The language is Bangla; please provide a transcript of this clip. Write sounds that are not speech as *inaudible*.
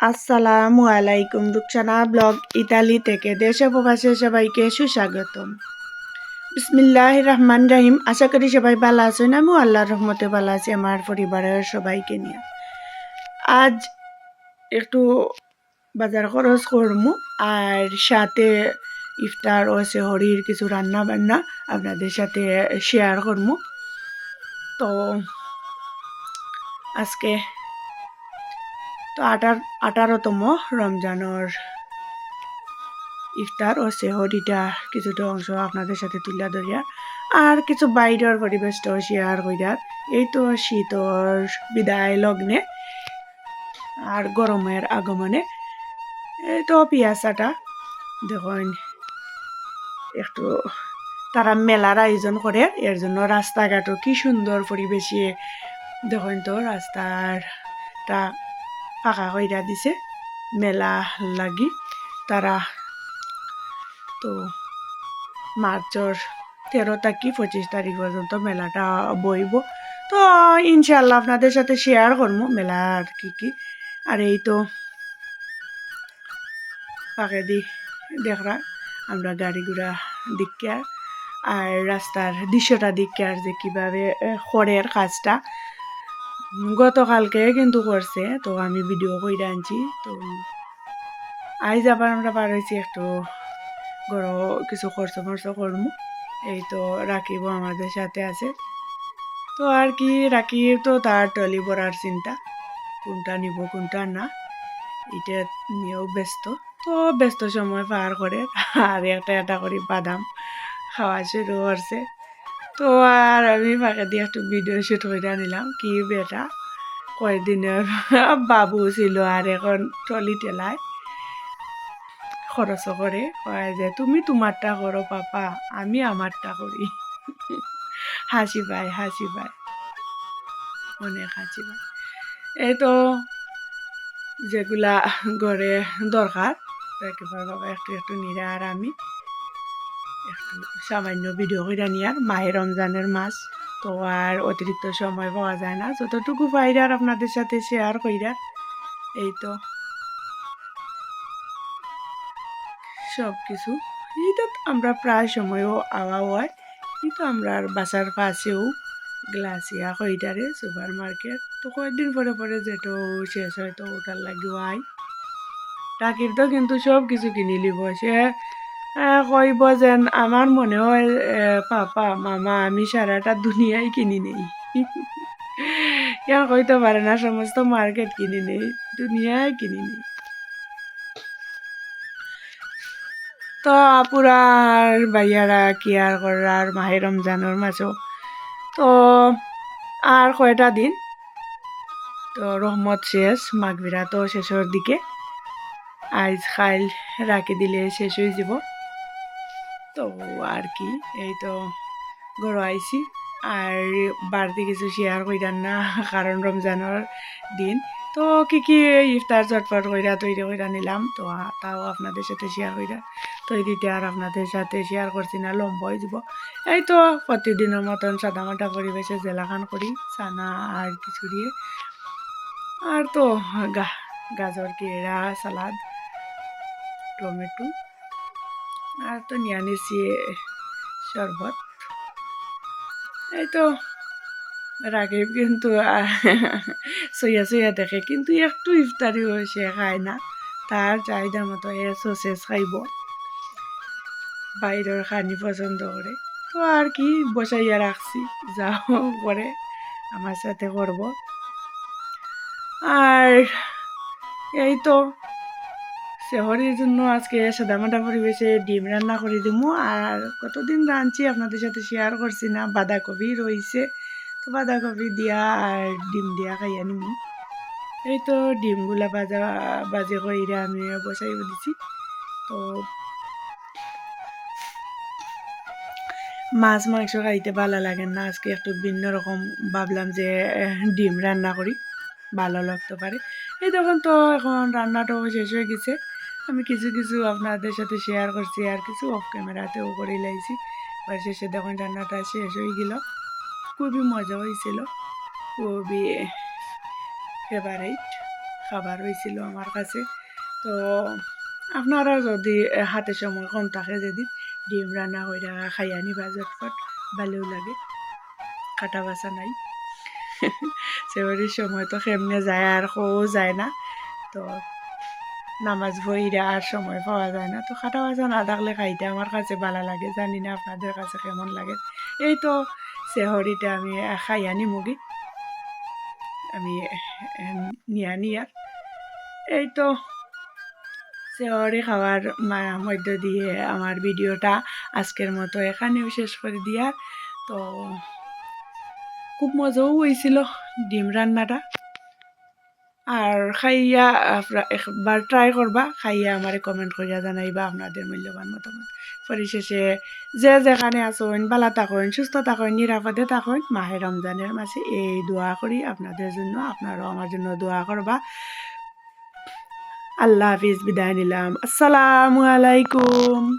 আসসালামু আলাইকুম, রুকসানা ব্লগ ইতালি থেকে দেশে প্রবাসে সবাইকে সুস্বাগতম। বিসমিল্লাহ রহমান রাহিম। আশা করি সবাই ভালো আছেন। আমিও আল্লাহর রহমতে ভালো আছি, আমার পরিবারের সবাইকে নিয়ে। আজ একটু বাজার খরচ করমু, আর সাথে ইফতার ও সেহরির কিছু রান্না বান্না আপনাদের সাথে শেয়ার করমু। তো আজকে তো আঠার, আঠারোতম রমজানের ইফতার ও সেহরিটা কিছুটা অংশ আপনাদের সাথে তুলে ধরিয়া আর কিছু বাইরের পরিবেশটাও শেয়ার করিয়ার এই তো শীতর বিদায় লগ্নে আর গরমের আগমনে। এই তো পিয়াসাটা, দেখুন, একটু তারা মেলার আয়োজন করে, এর জন্য রাস্তাঘাটও কি সুন্দর পরিবেশে, দেখুন তো রাস্তারটা ফাঁকা কইরা দিছে। মেলা লাগি তারা তো মার্চর তেরো তারিখ, পঁচিশ তারিখ পর্যন্ত মেলাটা বইব। তো ইনশাল্লাহ আপনাদের সাথে শেয়ার করব মেলার কি কি। আর এই তো পাকে দি দেখরা, আমরা গাড়ি ঘোড়া দিকে আর রাস্তার দৃশ্যটা দিকে আর যে কীভাবে খড়ের কাজটা গতকালকে কিন্তু করছে, তো আমি ভিডিও করে আনছি, তো আজ আবার আমরা পার হয়েছি একটু বড় কিছু খরচ মরচ করব এই তো রাখিব আমাদের সাথে আছে। তো আর কি রাখি তো তার টলি ভরার চিন্তা, কোনটা নিব, কোনটা না, এটা নিয়েও ব্যস্ত। তো ব্যস্ত সময় পার করে, আর একটা একটা করে বাদাম খাওয়া শুরু করছে। তো আর আমি ফাঁকে দিয়ে একটু ভিডিও শুট করে নিলাম কি বেটা কয়েকদিনের বাবু ছিল আর এখন ট্রলি টেলায় খরচ করে কয় যে তুমি তোমারটা করো পাপা আমি আমারটা করি হাসি পায় হাসি পায় অনেক হাসি পায় এই তো যেগুলা গড়ে দরকার একটু একটু নিরে আর আমি সামান্য ভিডিও করে নিয়ে আর মাহে রমজানের মাস। তো আর অতিরিক্ত সময় পাওয়া যায় না। যতটুকু পাইরা আর আপনাদের সাথে শেয়ার কইরা, এই তো। সব কিছু এইটা আমরা প্রায় সময়ও আওয়া হয় কিন্তু আমরা আর বাসার পাশেও গ্লাসিয়া কইটারে সুপার মার্কেট তো কয়েকদিন পরে পরে যেটো শেষ হয়, তো ওটার লাগিও আই। টাকির তো কিন্তু সব কিছু কিনি লিব। সে কইব যেন আমার মনে হয় পাপা, মামা, আমি সারাটা দুনিয়ায় কিনি নেই। কেন কইতে পারে না, সমস্ত মার্কেট কিনি নেই দুনিয়ায় কিনি নেই। তো আপুরার ভাইয়ারা কি আর করার মাহে রমজানের মাঝেও। তো আর কয়টা দিন? তো রহমত শেষ মাঘবিরা তো শেষের দিকে। আইজ খাইল রাখি দিলে শেষ হয়ে যাব। তো আর কি এই তো গড় আইছি। আর বাড়তি কিছু শেয়ার কইরান না, কারণ রমজানের দিন। তো কি কি ইফতার চটপট কইরা, তৈরি কইরা নিলাম। তো তাও আপনাদের সাথে শেয়ার কইরা তৈরিতে আর আপনাদের সাথে শেয়ার করছি না লম্বা হয়ে যাব এই তো প্রতিদিনের মতন সাদামাটা পরিবেশে জেলাখান করি, চানা আর কিছু দিয়ে। আর তো গা, গাজর, কেরা, সালাদ, টমেটো। আর তো নিয়ে আনিছি শরবত। এই তো রাগিব কিন্তু সইয়া সইয়া দেখে কিন্তু একটু ইফতারি সে খায় না। তার চাহিদার মতো এ সসেস খাইব। বাইরের খানি পছন্দ করে। তো আর কি বসাইয়া রাখছি, যাও করে আমার সাথে করব। আর এই তো সেহরির জন্য আজকে সাদামাটা পরিবেশে ডিম রান্না করে দিব আর কতদিন রাঁধছি আপনাদের সাথে শেয়ার করছি না। বাঁধাকপি রয়েছে। তো বাঁধাকপি দিয়া আর ডিম দিয়া খাইয়া নিব এই তো ডিমগুলা বাজা বাজে কইরা আমি বসাই দিছি। তো মাছ মাংস খাইতে ভালো লাগে না। আজকে একটু ভিন্ন রকম ভাবলাম যে, ডিম রান্না করি। ভালো লাগতে পারে। এই তখন তো, এখন রান্নাটাও শেষ হয়ে গেছে। আমি কিছু কিছু আপনাদের সাথে শেয়ার করছি আর কিছু অফ ক্যামেরাতেও করে লাইছি। এবার শেষে দেখুন রান্নাটা শেষ হয়ে গেল। খুবই মজা হয়েছিল। খুবই ফেভারিট খাবার হয়েছিল আমার কাছে। তো আপনারা যদি হাতে সময় কম থাকে যদি ডিম রান্না করে খাইয়া নিবা ঝটফট ভালো লাগে। কাটা বাসা নাই। *laughs* সেবারির সময় তো কেমনে যায় আর কেউ যায় না। তো নামাজ বইরা আর সময় পাওয়া যায় না। তো খাটা বাসা না থাকলে খাইতে আমার কাছে ভালো লাগে, জানি না আপনাদের কাছে কেমন লাগে। এই তো সেহরিটা আমি খাই আনি নিমুগি আমি নিয়া নিয়ার এই তো সেহরি খাওয়ার মধ্য দিয়ে আমার ভিডিওটা আজকের মতো এখানেও শেষ করে দিয়ার তো খুব মজাও হয়েছিল ডিম রান্নাটা। আর খাইয়া আপনারা একবার ট্রাই করবা, খাইয়া আমারে কমেন্ট করিয়া জানাইবা আপনাদের মূল্যবান মতামত। পরিশেষে, যে যেখানে আসুন বালা থাকুন, সুস্থ থাকুন, নিরাপদে থাকুন, মাহে রমজানের মাসে এই দোয়া করি আপনাদের জন্য, আপনারাও আমার জন্য দোয়া করবা। আল্লাহ হাফিজ, বিদায় নিলাম। আসসালামু আলাইকুম।